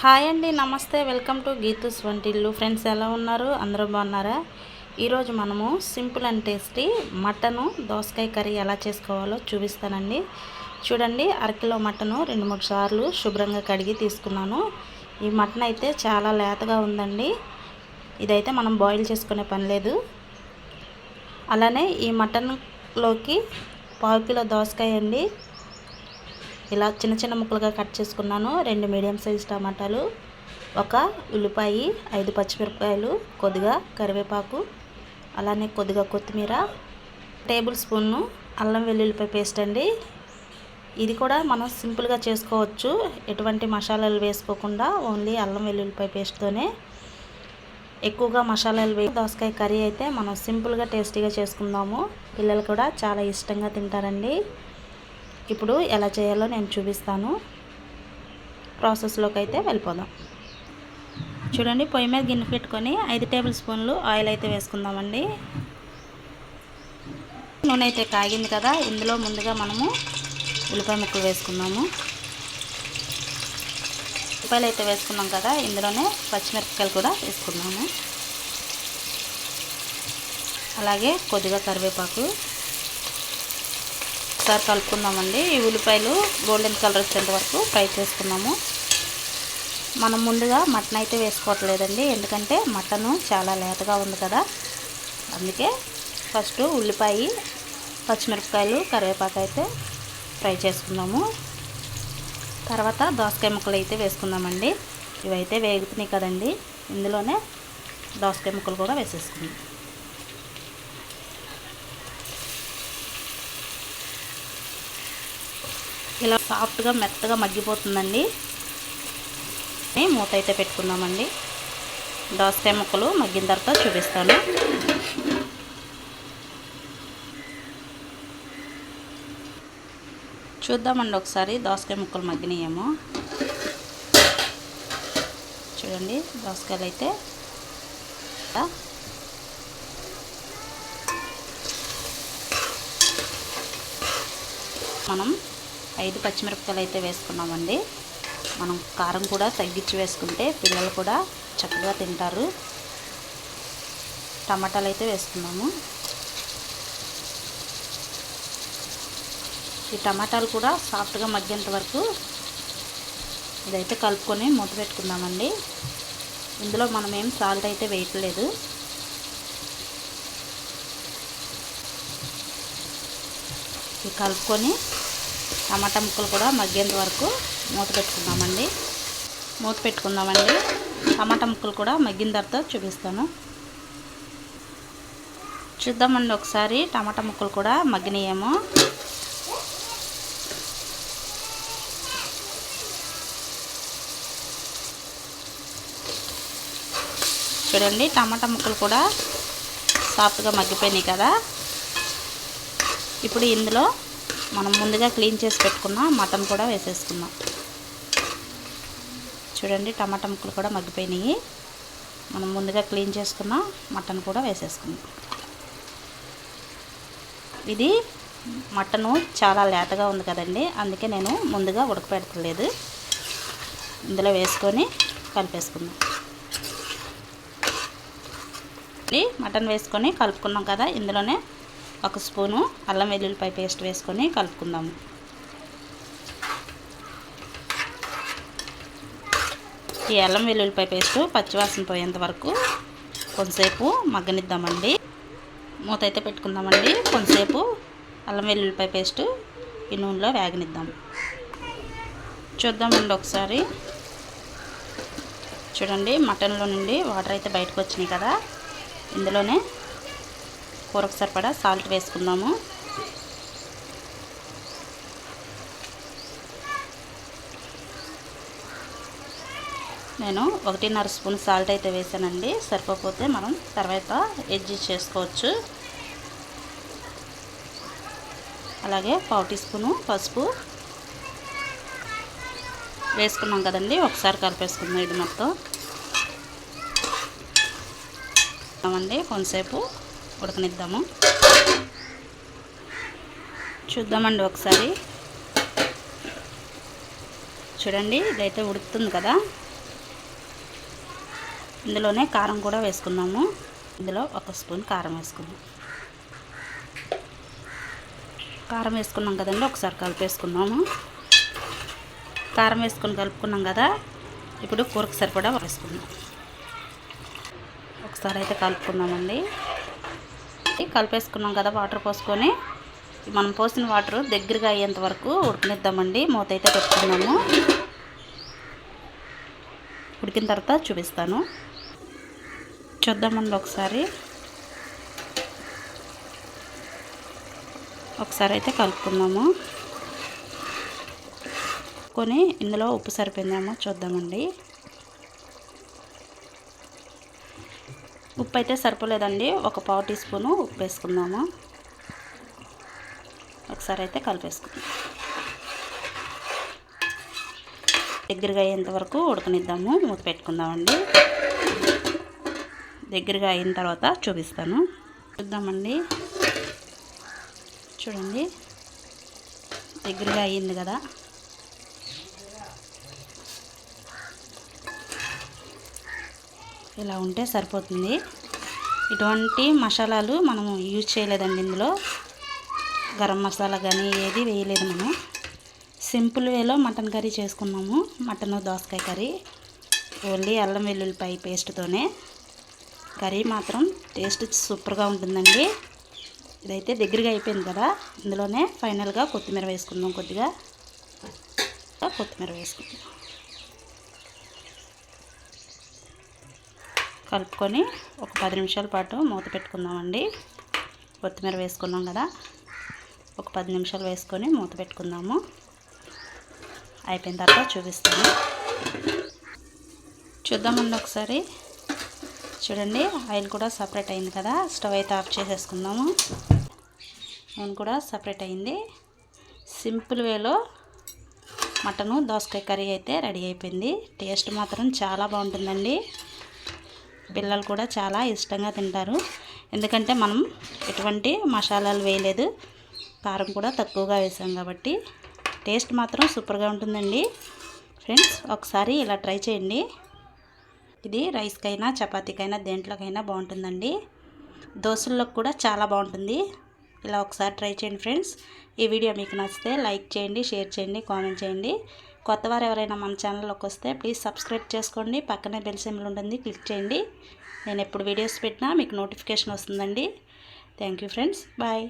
Hi అండి నమస్తే. Welcome to Geethu's వంటిల్లు. ఫ్రెండ్స్ ఎలా ఉన్నారు? అందరూ బాగున్నారా? ఈరోజు మనము సింపుల్ అండ్ టేస్టీ మటను దోసకాయ కర్రీ ఎలా చేసుకోవాలో చూపిస్తానండి. చూడండి అరకిలో మటను రెండు మూడు సార్లు శుభ్రంగా కడిగి తీసుకున్నాను. ఈ మటన్ అయితే చాలా లేతగా ఉందండి. ఇదైతే మనం బాయిల్ చేసుకునే పని లేదు. అలానే ఈ మటన్లోకి పావు కిలో దోసకాయ అండి. ఇలా చిన్న చిన్న ముక్కలుగా కట్ చేసుకున్నాను. రెండు మీడియం సైజ్ టమాటాలు ఒక ఉల్లిపాయ ఐదు పచ్చిమిరపకాయలు కొద్దిగా కరివేపాకు అలానే కొద్దిగా కొత్తిమీర టేబుల్ స్పూన్ను అల్లం వెల్లుల్లిపాయ పేస్ట్ అండి. ఇది కూడా మనం సింపుల్గా చేసుకోవచ్చు. ఎటువంటి మసాలాలు వేసుకోకుండా ఓన్లీ అల్లం వెల్లుల్లిపాయ పేస్ట్తోనే. ఎక్కువగా మసాలాలు వేసి దోసకాయ కర్రీ అయితే మనం సింపుల్గా టేస్టీగా చేసుకుందాము. పిల్లలు కూడా చాలా ఇష్టంగా తింటారండి. ఇప్పుడు ఎలా చేయాలో నేను చూపిస్తాను. ప్రాసెస్లోకి అయితే వెళ్ళిపోదాం. చూడండి పొయ్యి మీద గిన్నె పెట్టుకొని ఐదు టేబుల్ స్పూన్లు ఆయిల్ అయితే వేసుకుందామండి. నూనె అయితే కాగింది కదా ఇందులో ముందుగా మనము ఉల్లిపాయ ముక్కలు వేసుకుందాము. ఉల్లిపాయలు అయితే వేసుకున్నాం కదా ఇందులోనే పచ్చిమిరపకాయలు కూడా వేసుకున్నాము అలాగే కొద్దిగా కరివేపాకు ఒకసారి కలుపుకుందామండి. ఈ ఉల్లిపాయలు గోల్డెన్ కలర్ వచ్చేంత వరకు ఫ్రై చేసుకున్నాము. మనం ముందుగా మటన్ అయితే వేసుకోవట్లేదండి. ఎందుకంటే మటన్ చాలా లేతగా ఉంది కదా. అందుకే ఫస్ట్ ఉల్లిపాయ పచ్చిమిరపకాయలు కరివేపాకు అయితే ఫ్రై చేసుకుందాము తర్వాత దోసకాయ ముక్కలు అయితే వేసుకుందామండి. ఇవైతే వేగుతున్నాయి కదండి. ఇందులోనే దోసకాయ ముక్కలు కూడా వేసేసుకుందాం. ఇలా సాఫ్ట్గా మెత్తగా మగ్గిపోతుందండి. మూత అయితే పెట్టుకుందామండి. దోసకాయ ముక్కలు మగ్గిన తర్వాత చూపిస్తాను. చూద్దామండి ఒకసారి దోసకాయ ముక్కలు మగ్గినాయేమో. చూడండి దోసకాయలు అయితే మనం ఐదు పచ్చిమిరపకాయలు అయితే వేసుకున్నామండి. మనం కారం కూడా తగ్గించి వేసుకుంటే పిల్లలు కూడా చక్కగా తింటారు. టమాటాలు అయితే వేసుకున్నాము. ఈ టమాటాలు కూడా సాఫ్ట్గా మగ్గేంత వరకు ఇదైతే కలుపుకొని మూత పెట్టుకుందామండి. ఇందులో మనం ఏం సాల్ట్ అయితే వేయట్లేదు. ఇది కలుపుకొని టమాటా ముక్కలు కూడా మగ్గేంత వరకు మూత పెట్టుకుందామండి. మూత పెట్టుకుందామండి. టమాటా ముక్కలు కూడా మగ్గిన తర్వాత చూపిస్తాను. చూద్దామండి ఒకసారి టమాటా ముక్కలు కూడా మగ్గినాయేమో. చూడండి టమాటా ముక్కలు కూడా సాఫ్ట్గా మగ్గిపోయినాయి కదా. ఇప్పుడు ఇందులో మనం ముందుగా క్లీన్ చేసి పెట్టుకున్న మటన్ కూడా వేసేసుకుందాం. చూడండి టమాటా ముక్కలు కూడా మగ్గిపోయినాయి. మనం ముందుగా క్లీన్ చేసుకున్న మటన్ కూడా వేసేసుకుందాం. ఇది మటను చాలా లేతగా ఉంది కదండి అందుకే నేను ముందుగా ఉడకపెడతలేదు. ఇందులో వేసుకొని కలిపేసుకుందాం. మటన్ వేసుకొని కలుపుకున్నాం కదా ఇందులోనే ఒక స్పూను అల్లం వెల్లుల్లిపాయ పేస్ట్ వేసుకొని కలుపుకుందాము ఈ అల్లం వెల్లుల్లిపాయ పేస్ట్ పచ్చివాసన పోయేంత వరకు కొంతసేపు మగ్గనిద్దామండి. మూత అయితే పెట్టుకుందామండి. కొంతసేపు అల్లం వెల్లుల్లిపాయ పేస్ట్ ఈ నూనెలో వేగనిద్దాం. చూద్దామండి ఒకసారి. చూడండి మటన్లో నుండి వాటర్ అయితే బయటకు వచ్చినాయి కదా. ఇందులోనే కూరకు సరిపడా సాల్ట్ వేసుకుందాము. నేను ఒకటిన్నర స్పూన్ సాల్ట్ అయితే వేసానండి. సరిపోతే మనం తర్వాత ఎడ్జి చేసుకోవచ్చు. అలాగే పావు టీ స్పూను పసుపు వేసుకున్నాం కదండి. ఒకసారి కలిపేసుకుందాం ఇది మొత్తం. అండి కొంతసేపు ఉడకనిద్దాము. చూద్దామండి ఒకసారి. చూడండి ఇదైతే ఉడుకుతుంది కదా. ఇందులోనే కారం కూడా వేసుకున్నాము ఇందులో ఒక స్పూన్ కారం వేసుకుందాం. కారం వేసుకున్నాం కదండి ఒకసారి కలిపేసుకున్నాము కారం వేసుకొని కలుపుకున్నాం కదా ఇప్పుడు కూరకు సరిపడా వేసుకుందాం. ఒకసారి అయితే కలుపుకున్నామండి కలిపేసుకున్నాం కదా వాటర్ పోసుకొని. మనం పోసిన వాటర్ దగ్గరగా అయ్యేంత వరకు ఉడకనిద్దామండి. మూత అయితే పెట్టుకున్నాము. ఉడికిన తర్వాత చూపిస్తాను. చూద్దామండి ఒకసారి. ఒకసారి అయితే కలుపుకుందాము. కొని ఇందులో ఉప్పు సరిపోయిందేమో చూద్దామండి. ఉప్పు అయితే సరిపోలేదండి. ఒక పావు టీ స్పూను ఉప్పు వేసుకుందాము ఒకసారి అయితే కలిపేసుకుందాం. దగ్గరగా అయ్యేంత వరకు ఉడకనిద్దాము. మూత పెట్టుకుందామండి. దగ్గరగా అయిన తర్వాత చూపిస్తాను. చూద్దామండి. చూడండి. దగ్గరగా అయ్యింది కదా. ఇలా ఉంటే సరిపోతుంది. ఇటువంటి మసాలాలు మనము యూజ్ చేయలేదండి ఇందులో. గరం మసాలా కానీ ఏది వేయలేదు మనం. సింపుల్ వేలో మటన్ కర్రీ చేసుకున్నాము. మటన్ దోసకాయ కర్రీ ఓన్లీ అల్లం వెల్లుల్లిపాయ పేస్ట్తోనే కర్రీ మాత్రం టేస్ట్ సూపర్గా ఉంటుందండి. ఇదైతే దగ్గరగా అయిపోయింది కదా. ఇందులోనే ఫైనల్గా కొత్తిమీర వేసుకుందాం కొద్దిగా. కొత్తిమీర వేసుకుందాం. కలుపుకొని ఒక పది నిమిషాల పాటు మూత పెట్టుకుందామండి. కొత్తిమీర వేసుకున్నాం కదా ఒక పది నిమిషాలు వేసుకొని మూత పెట్టుకుందాము. అయిపోయిన తర్వాత చూపిస్తాను. చూద్దామండి ఒకసారి. చూడండి ఆయిల్ కూడా సపరేట్ అయింది కదా స్టవ్ అయితే ఆఫ్ చేసేసుకుందాము. నూనె కూడా సపరేట్ అయింది. సింపుల్ వేలో మటను దోసకాయ కర్రీ అయితే రెడీ అయిపోయింది. టేస్ట్ మాత్రం చాలా బాగుంటుందండి. పిల్లలు కూడా చాలా ఇష్టంగా తింటారు. ఎందుకంటే మనం ఎటువంటి మసాలాలు వేయలేదు. కారం కూడా తక్కువగా వేసాం కాబట్టి టేస్ట్ మాత్రం సూపర్గా ఉంటుందండి. ఫ్రెండ్స్ ఒకసారి ఇలా ట్రై చేయండి. ఇది రైస్కైనా చపాతీకైనా దేంట్లోకైనా బాగుంటుందండి. దోశల్లోకి కూడా చాలా బాగుంటుంది. ఇలా ఒకసారి ట్రై చేయండి ఫ్రెండ్స్. ఈ వీడియో మీకు నచ్చితే లైక్ చేయండి షేర్ చేయండి కామెంట్ చేయండి. కొత్త వారు ఎవరైనా మన ఛానల్లోకి వస్తే ప్లీజ్ సబ్స్క్రైబ్ చేసుకోండి. పక్కనే బెల్ సింబల్ ఉంటుంది క్లిక్ చేయండి. నేను ఎప్పుడు వీడియోస్ పెట్టినా మీకు నోటిఫికేషన్ వస్తుందండి. Thank friends. బాయ్.